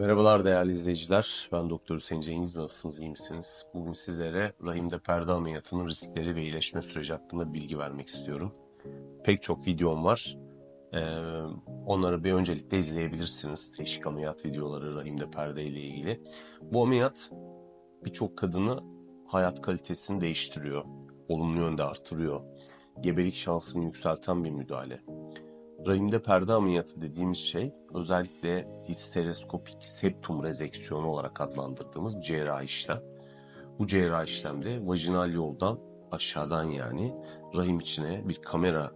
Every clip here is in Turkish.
Merhabalar değerli izleyiciler. Ben Doktor Hüseyin Cengiz. Nasılsınız? iyi misiniz? Bugün sizlere rahimde perde ameliyatının riskleri ve iyileşme süreci hakkında bilgi vermek istiyorum. Pek çok videom var. Ee, onları bir öncelikle izleyebilirsiniz. Değişik ameliyat videoları rahimde perde ile ilgili. Bu ameliyat birçok kadını hayat kalitesini değiştiriyor. Olumlu yönde artırıyor. Gebelik şansını yükselten bir müdahale. Rahimde perde ameliyatı dediğimiz şey özellikle histereskopik septum rezeksiyonu olarak adlandırdığımız cerrahi işlem. Bu cerrahi işlemde vajinal yoldan aşağıdan yani rahim içine bir kamera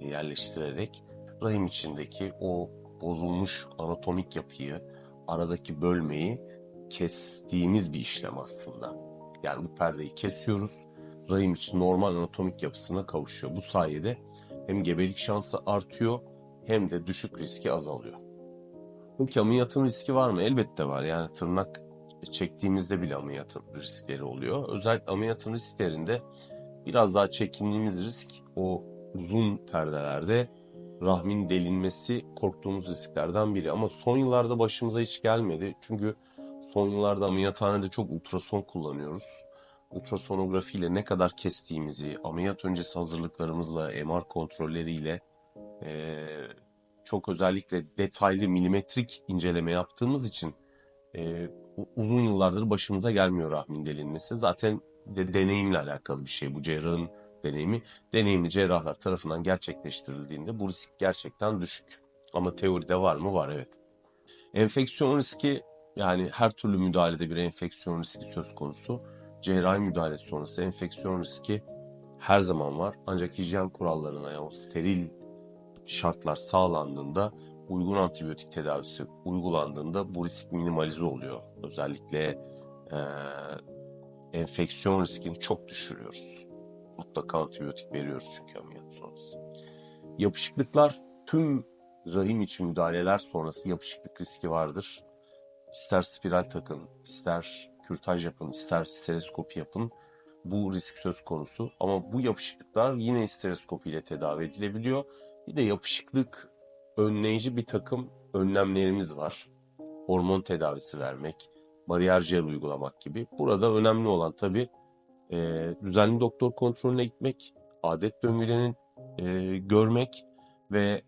yerleştirerek rahim içindeki o bozulmuş anatomik yapıyı, aradaki bölmeyi kestiğimiz bir işlem aslında. Yani bu perdeyi kesiyoruz, rahim için normal anatomik yapısına kavuşuyor. Bu sayede hem gebelik şansı artıyor hem de düşük riski azalıyor. Peki ameliyatın riski var mı? Elbette var. Yani tırnak çektiğimizde bile ameliyatın riskleri oluyor. Özellikle ameliyatın risklerinde biraz daha çekindiğimiz risk o uzun perdelerde rahmin delinmesi korktuğumuz risklerden biri. Ama son yıllarda başımıza hiç gelmedi. Çünkü son yıllarda ameliyathanede çok ultrason kullanıyoruz ultrasonografiyle ne kadar kestiğimizi, ameliyat öncesi hazırlıklarımızla, MR kontrolleriyle e, çok özellikle detaylı milimetrik inceleme yaptığımız için e, uzun yıllardır başımıza gelmiyor rahmin delinmesi. Zaten de deneyimle alakalı bir şey bu cerrahın deneyimi. Deneyimli cerrahlar tarafından gerçekleştirildiğinde bu risk gerçekten düşük. Ama teoride var mı? Var evet. Enfeksiyon riski yani her türlü müdahalede bir enfeksiyon riski söz konusu cerrahi müdahale sonrası enfeksiyon riski her zaman var. Ancak hijyen kurallarına yani o steril şartlar sağlandığında uygun antibiyotik tedavisi uygulandığında bu risk minimalize oluyor. Özellikle e, enfeksiyon riskini çok düşürüyoruz. Mutlaka antibiyotik veriyoruz çünkü ameliyat sonrası. Yapışıklıklar tüm rahim içi müdahaleler sonrası yapışıklık riski vardır. İster spiral takın, ister kürtaj yapın, ister stereoskopi yapın. Bu risk söz konusu. Ama bu yapışıklıklar yine stereoskopi ile tedavi edilebiliyor. Bir de yapışıklık önleyici bir takım önlemlerimiz var. Hormon tedavisi vermek, bariyer jel uygulamak gibi. Burada önemli olan tabii e, düzenli doktor kontrolüne gitmek, adet döngülerini e, görmek ve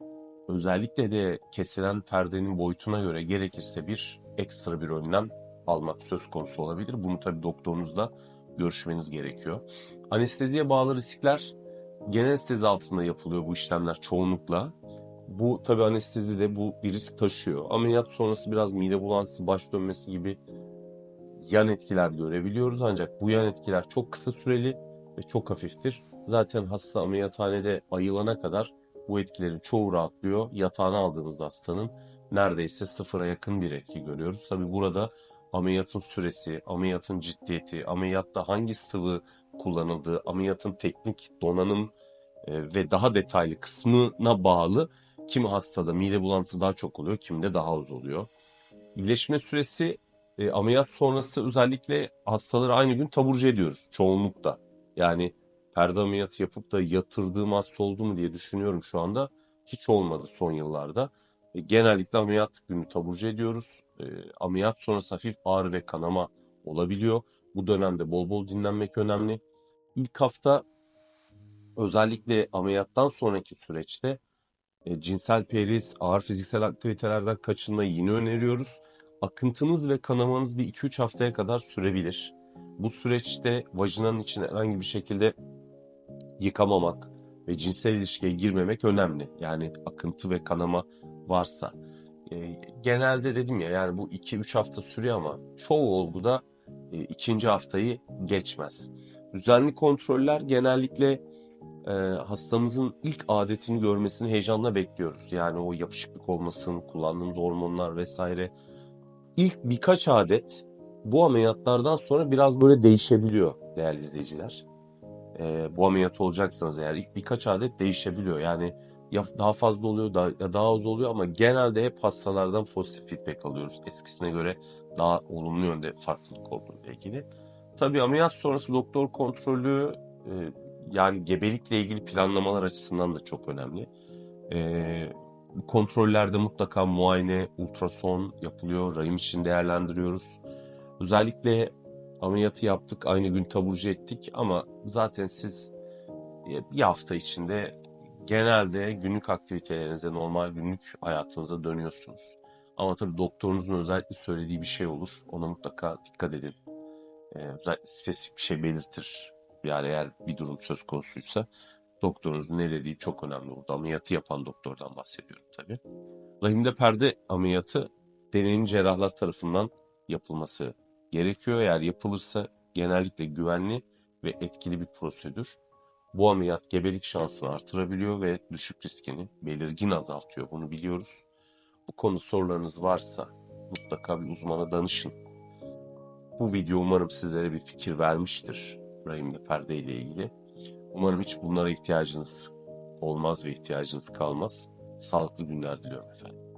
özellikle de kesilen perdenin boyutuna göre gerekirse bir ekstra bir önlem almak söz konusu olabilir. Bunu tabii doktorunuzla görüşmeniz gerekiyor. Anesteziye bağlı riskler genel anestezi altında yapılıyor bu işlemler çoğunlukla. Bu tabii anestezi de bu bir risk taşıyor. Ameliyat sonrası biraz mide bulantısı, baş dönmesi gibi yan etkiler görebiliyoruz ancak bu yan etkiler çok kısa süreli ve çok hafiftir. Zaten hasta ameliyathanede ayılana kadar bu etkilerin çoğu rahatlıyor. Yatağına aldığımızda hastanın neredeyse sıfıra yakın bir etki görüyoruz. Tabi burada ameliyatın süresi, ameliyatın ciddiyeti, ameliyatta hangi sıvı kullanıldığı, ameliyatın teknik donanım e, ve daha detaylı kısmına bağlı kimi hastada mide bulantısı daha çok oluyor, kiminde daha az oluyor. İyileşme süresi e, ameliyat sonrası özellikle hastaları aynı gün taburcu ediyoruz çoğunlukta. Yani perde ameliyatı yapıp da yatırdığım hasta oldu mu diye düşünüyorum şu anda. Hiç olmadı son yıllarda. E, genellikle ameliyat günü taburcu ediyoruz. E, ameliyat sonrası hafif ağrı ve kanama olabiliyor. Bu dönemde bol bol dinlenmek önemli. İlk hafta özellikle ameliyattan sonraki süreçte e, cinsel periz, ağır fiziksel aktivitelerden kaçınmayı yine öneriyoruz. Akıntınız ve kanamanız bir 2-3 haftaya kadar sürebilir. Bu süreçte vajinanın içine herhangi bir şekilde yıkamamak ve cinsel ilişkiye girmemek önemli. Yani akıntı ve kanama varsa. E, genelde dedim ya yani bu 2-3 hafta sürüyor ama çoğu olguda e, ikinci haftayı geçmez. Düzenli kontroller genellikle e, hastamızın ilk adetini görmesini heyecanla bekliyoruz. Yani o yapışıklık olmasın, kullandığımız hormonlar vesaire. İlk birkaç adet bu ameliyatlardan sonra biraz böyle değişebiliyor değerli izleyiciler. E, bu ameliyat olacaksanız eğer ilk birkaç adet değişebiliyor. Yani ya daha fazla oluyor da, ya daha az oluyor ama genelde hep hastalardan pozitif feedback alıyoruz. Eskisine göre daha olumlu yönde farklılık olduğuyla ilgili. Tabii ameliyat sonrası doktor kontrolü e, yani gebelikle ilgili planlamalar açısından da çok önemli. E, kontrollerde mutlaka muayene, ultrason yapılıyor. Rahim için değerlendiriyoruz. Özellikle ameliyatı yaptık, aynı gün taburcu ettik ama zaten siz e, bir hafta içinde genelde günlük aktivitelerinize, normal günlük hayatınıza dönüyorsunuz. Ama tabii doktorunuzun özellikle söylediği bir şey olur. Ona mutlaka dikkat edin. Ee, özellikle spesifik bir şey belirtir. Yani eğer bir durum söz konusuysa doktorunuzun ne dediği çok önemli. Burada ameliyatı yapan doktordan bahsediyorum tabii. Rahimde perde ameliyatı deneyimli cerrahlar tarafından yapılması gerekiyor. Eğer yapılırsa genellikle güvenli ve etkili bir prosedür. Bu ameliyat gebelik şansını artırabiliyor ve düşük riskini belirgin azaltıyor. Bunu biliyoruz. Bu konu sorularınız varsa mutlaka bir uzmana danışın. Bu video umarım sizlere bir fikir vermiştir rahimde perde ile ilgili. Umarım hiç bunlara ihtiyacınız olmaz ve ihtiyacınız kalmaz. Sağlıklı günler diliyorum efendim.